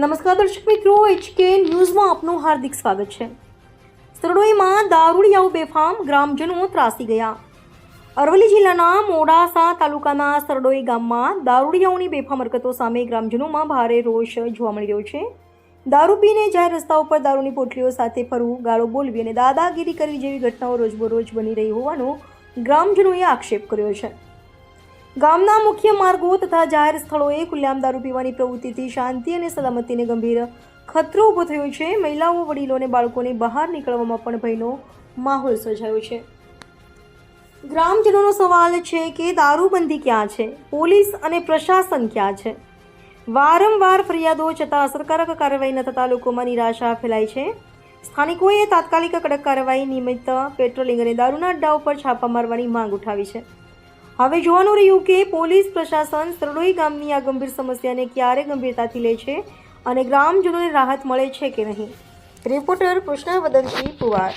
નમસ્કાર દર્શક મિત્રો એચકે ન્યૂઝમાં આપનું હાર્દિક સ્વાગત છે. સરડોઈમાં દારૂડિયાઓ બેફામ ગ્રામજનો ત્રાસી ગયા. અરવલ્લી જિલ્લાના મોડાસા તાલુકાના સરડોઈ ગામમાં દારૂડિયાઓની બેફામ હરકતો સામે ગ્રામજનોમાં ભારે રોષ જોવા મળી રહ્યો છે. દારૂ પીને જાહેર રસ્તા ઉપર દારૂની પોટલીઓ સાથે ફરવું, ગાળો બોલવી અને દાદાગીરી કરવી જેવી ઘટનાઓ રોજબરોજ બની રહી હોવાનો ગ્રામજનોએ આક્ષેપ કર્યો છે. ગામના મુખ્ય માર્ગો તથા જાહેર સ્થળોએ ખુલ્લેઆમ દારૂ પીવાની પ્રવૃત્તિથી શાંતિ અને સલામતીને ગંભીર ખતરો ઊભો થયો છે. મહિલાઓ, વડીલો અને બાળકોને બહાર નીકળવામાં પણ ભયનો માહોલ સર્જાયો છે. ગ્રામજનોનો સવાલ છે કે દારૂબંધી ક્યાં છે? પોલીસ અને પ્રશાસન ક્યાં છે? વારંવાર ફરિયાદો છતાં અસરકારક કાર્યવાહી ન થતાં લોકોમાં નિરાશા ફેલાય છે. સ્થાનિકોએ તાત્કાલિક કડક કાર્યવાહી નિમિત્ત પેટ્રોલિંગ અને દારૂના અડ્ડા ઉપર છાપા મારવાની માંગ ઉઠાવી છે. હવે જોવાનું રહ્યું કે પોલીસ પ્રશાસન સરડોઈ ગામની આ ગંભીર સમસ્યાને ક્યારે ગંભીરતાથી લે છે અને ગ્રામજનોને રાહત મળે છે કે નહીં? રિપોર્ટર કૃષ્ણ વદનસિંહ પુવાર.